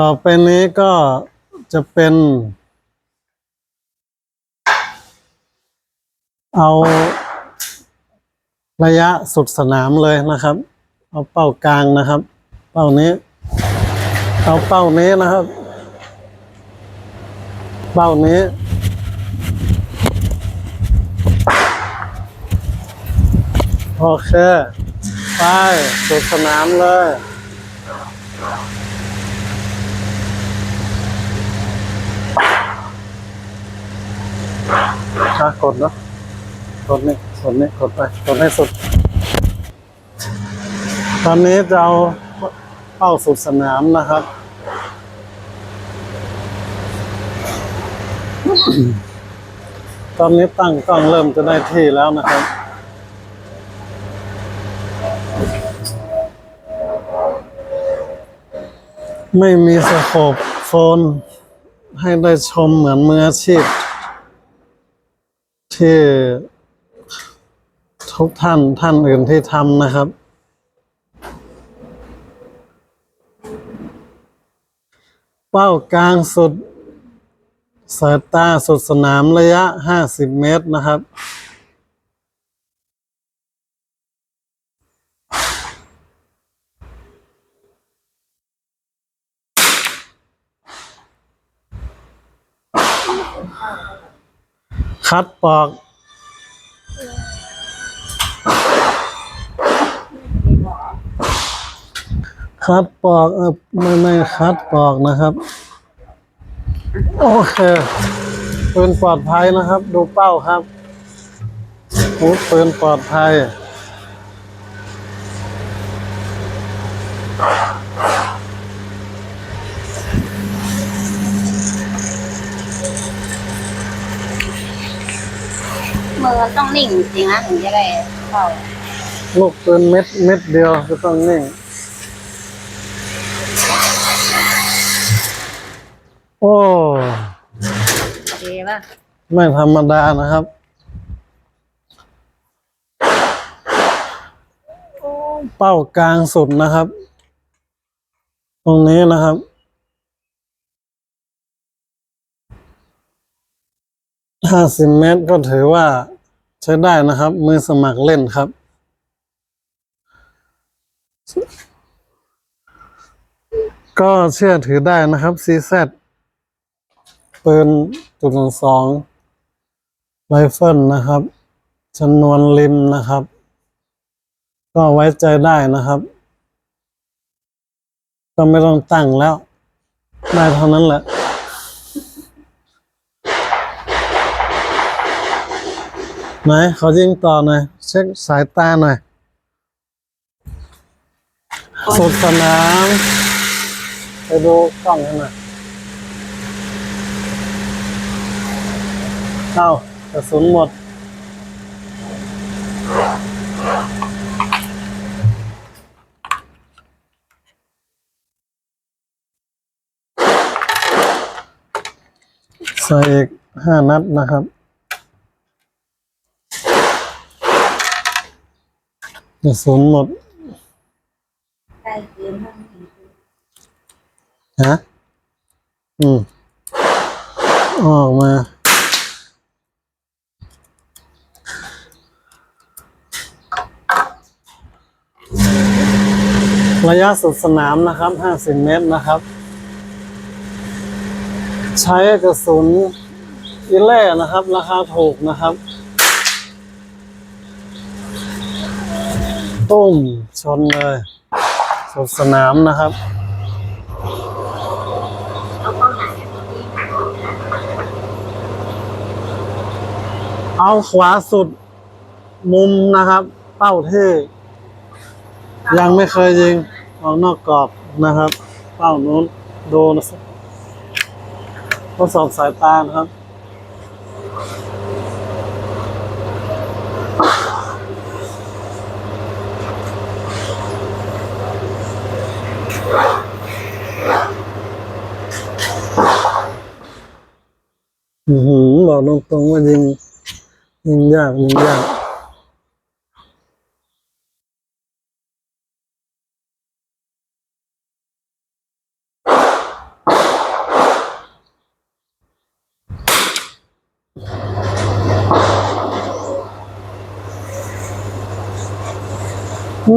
ต่อไปนี้ก็จะเป็น เอาระยะสุดสนามเลยนะครับ เอาเป้ากลางนะครับ เป้านี้ เอาเป้านี้นะครับ เป้านี้ โอเค ไปสุดสนามเลย ค่ากดเนาะกดนี่กดนี่กดไปกดให้สุด ตอนนี้จะเอาเป้าสุดสนามนะครับตอนนี้ตั้งกล้องเริ่มจะได้ที่แล้วนะครับ ไม่มีสโคปโฟนให้ได้ชมเหมือนมืออาชีพ ที่ทุกท่านท่านอื่นที่ทำนะครับ เป้ากลางสุดสายตาสุดสนามระยะ 50 เมตรนะครับ คัดปอกคัดปอกเออไม่ไม่คัดปอกนะครับ โอเคปืนปลอดภัยนะครับ ดูเป้าครับโอ้ปืนปลอดภัย มือต้องนิ่งจริงนะถึงจะได้เข้าลูกปืนเม็ดเม็ดเดียวก็ต้องนิ่ง โอ้โอเคป่ะไม่ธรรมดานะครับ เป้ากลางสุดนะครับ ตรงนี้นะครับ ห้าสิบเมตรก็ถือว่าใช้ได้นะครับ มือสมัครเล่นครับ ก็เชื่อถือได้นะครับ CZ ปืนจุดสองไรเฟิลนะครับจำนวนริมนะครับ ก็ไว้ใจได้นะครับ ก็ไม่ต้องตั้งแล้ว ได้เท่านั้นแหละ ไหนขอยิงต่อหน่อย เช็คสายตาหน่อย สุดสนามไปดูกล้องให้หน่อยเอ้ากระสุนหมด ใส่อีกห้านัดนะครับ กระสุนหมดใกล้เกินฮะอืมออกมา ระยะสุดสนามนะครับ50เมตรนะครับ ใช้กระสุนอิเล่นะครับ ราคาถูกนะครับ ตุ้มชนเลยสุดสนามนะครับเอาขวาสุดมุมนะครับ เป้าเท่ยังไม่เคยยิงออกนอกกรอบนะครับ เป้านู้นโดนทดสอบสายตานะครับ อกตรงๆว่ายิงยิงยากยิงยากโ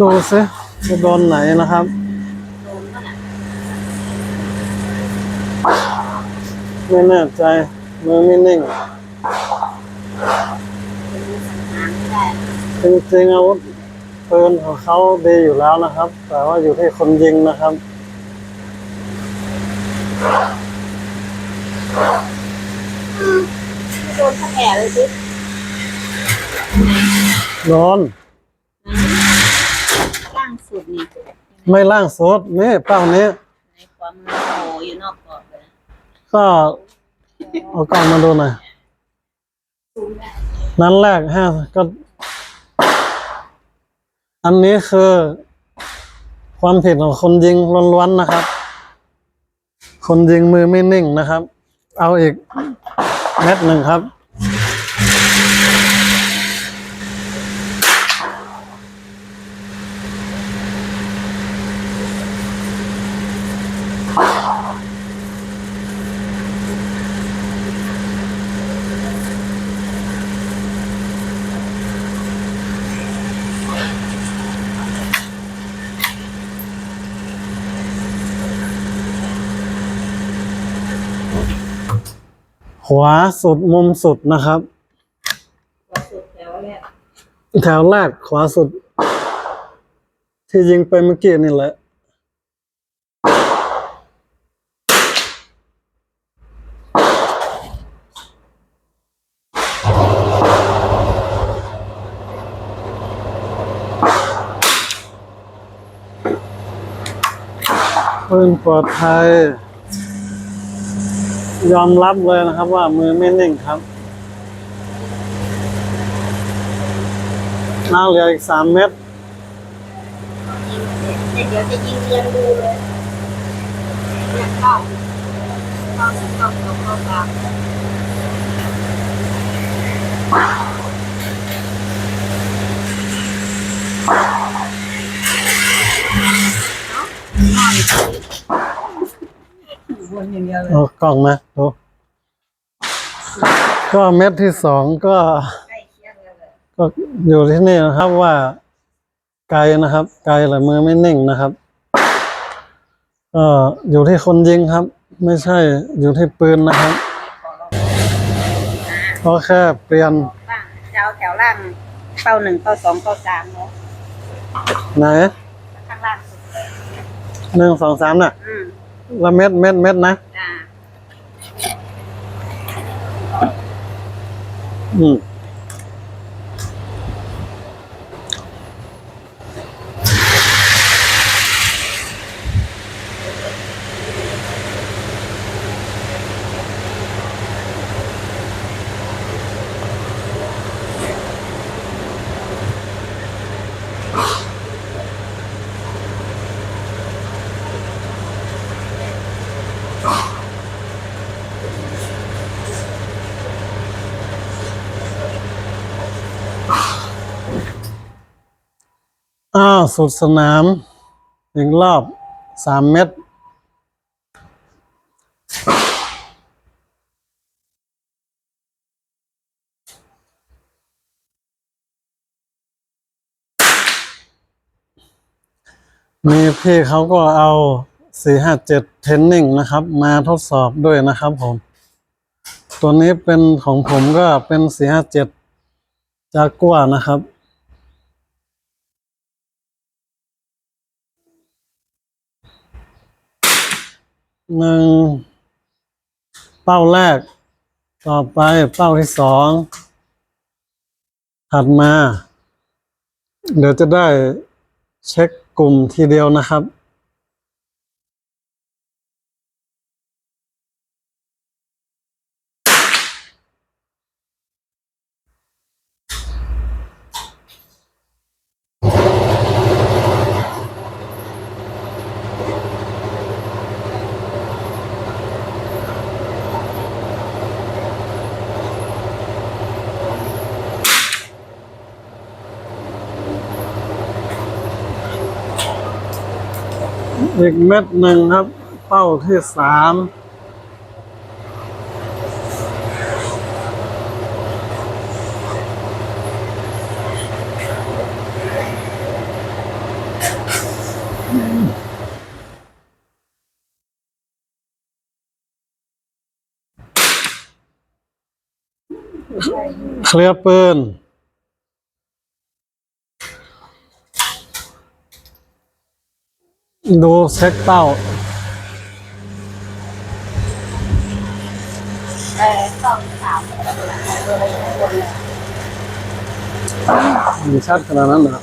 ดูสิจะโดนไหนนะครับ ไม่แน่ใจมือไม่นิ่งเป็นสังหารไม่ได้จริงๆอาวุธปืนของเขาดีอยู่แล้วนะครับ แต่ว่าอยู่ที่คนยิงนะครับโดนสักแผลเลยสิโดนล่างสุดนี่ไม่ล่างโซดนี่เป้านี้ ก็เอากล้องมาดูหน่อยนั้นแรกห้าก็ อันนี้คือ ความผิดของคนยิงล้วนๆนะครับ คนยิงมือไม่นิ่งนะครับ เอาอีกเม็ดหนึ่งครับ ขวาสุดมุมสุดนะครับว่าสุดแถวแรกแถวแรกขวาสุด ที่ยิงไปเมื่อกี้นี่แหละปืนปลอดภัย ยอมรับเลยนะครับว่ามือไม่นิ่งครับน่าเหลืออีกสามเม็ดเสร็จเดี๋ยวจะยิงเรียนดูเลยเนี่ยเข้าเข้าเข้าเข้าเข้ากลางว นอย่างเดียวเลยเอากล่องมาดูก็เม็ดที่สองก็ใกล้เคียงกันเลยก็อยู่ที่นี่นะครับว่าไกลนะครับ ไกลแต่มือไม่นิ่งนะครับก็อยู่ที่คนยิงครับ ไม่ใช่อยู่ที่ปืนนะครับเพราะแค่เปลี่ยนล่างจะเอาแถวล่างเป้าหนึ่งเป้าสองเป้าสามเนาะไหนข้างล่างสุดหนึ่งสองสามน่ะ อืมแล้วเม็ดเม็ดเม็ดนะจ้าอืม อ้าวสุดสนามอีกรอบสามเม็ดมีพี่เขาก็เอา สี่ห้าเจ็ดเทนนิ่งนะครับ มาทดสอบด้วยนะครับผม ตัวนี้เป็นของผมก็เป็นสี่ห้าเจ็ดจากัวนะครับหนึ่งเป้าแรก ต่อไปเป้าที่สองถัดมา เดี๋ยวจะได้เช็คกลุ่มทีเดียวนะครับ อีกเม็ดหนึ่งครับ เป้าที่สามเคลียร์ปืน ดูเช็คเป้าเออต้องถามอะไรอะไรคนเลยมันชัดขนาดนั้นเหรอ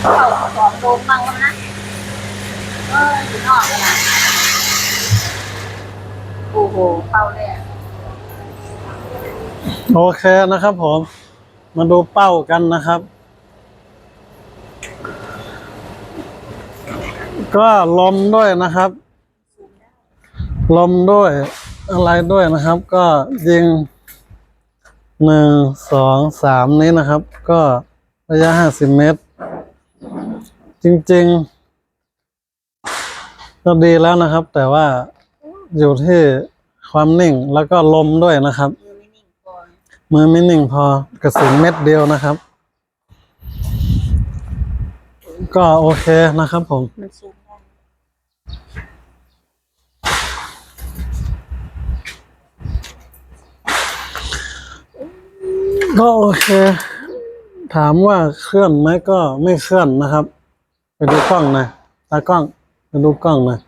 เข้าสอนโดมมั่งแล้วนะ เอออยู่นอกเลยนะ โอ้โหเข้าเลยโอเคนะครับผม มาดูเป้ากันนะครับ ก็ลมด้วยนะครับ ลมด้วยอะไรด้วยนะครับ ก็ยิงหนึ่งสองสามนี้นะครับ ก็ระยะห้าสิบเมตร จริง ๆ ก็ดีแล้วนะครับ แต่ว่า อยู่ที่ความนิ่งแล้วก็ลมด้วยนะครับมือไม่นิ่งก่อมือไม่นิ่งพอกระสุนเม็ดเดียวนะครับ ก็โอเคนะครับผมก็โอเค ถามว่าเคลื่อนไหมก็ไม่เคลื่อนนะครับ ไปดูกล้องนะตากล้องไปดูกล้องนะ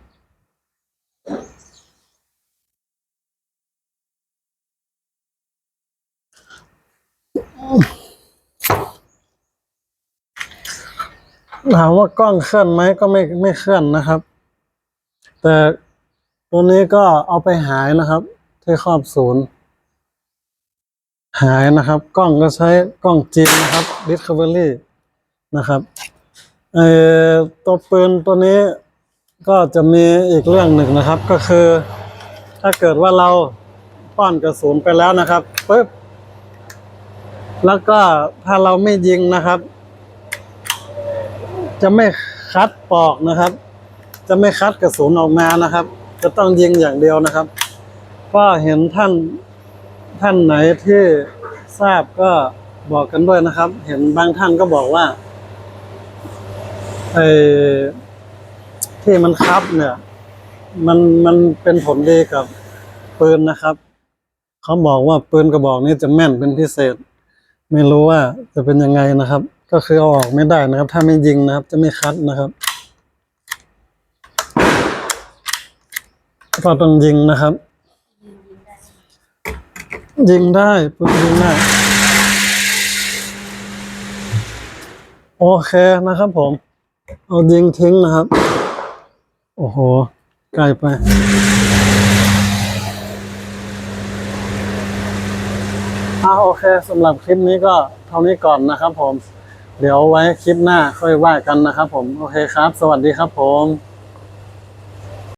ถามว่ากล้องเคลื่อนไหมก็ไม่ไม่เคลื่อนนะครับ แต่ตัวนี้ก็เอาไปหายนะครับ ที่ครอบศูนย์ หายนะครับ กล้องก็ใช้กล้องจีนนะครับ Discovery นะครับเอ่อตัวปืนตัวนี้ก็จะมีอีกเรื่องหนึ่งนะครับ ก็คือ ถ้าเกิดว่าเราป้อนกระสุนไปแล้วนะครับปึ๊บแล้วก็ถ้าเราไม่ยิงนะครับ จะไม่คัดปอกนะครับ จะไม่คัดกระสุนออกมานะครับ จะต้องยิงอย่างเดียวนะครับก็เห็นท่านท่านไหนที่ทราบก็บอกกันด้วยนะครับ เห็นบางท่านก็บอกว่าไอ้ที่มันคับเนี่ย มันมันเป็นผลดีกับปืนนะครับเขาบอกว่าปืนกระบอกนี้จะแม่นเป็นพิเศษ ไม่รู้ว่าจะเป็นยังไงนะครับ ก็คือเอาออกไม่ได้นะครับ ถ้าไม่ยิงนะครับ จะไม่คัดนะครับก็ต้องยิงนะครับ ยิงได้ปุ๊บยิงได้โอเคนะครับ ผม เอายิงทิ้งนะครับ โอ้โหไกลไปอ่าโอเคสำหรับคลิปนี้ก็เท่านี้ก่อนนะครับผม เดี๋ยวไว้คลิปหน้าค่อยว่ากันนะครับผม โอเคครับ สวัสดีครับผม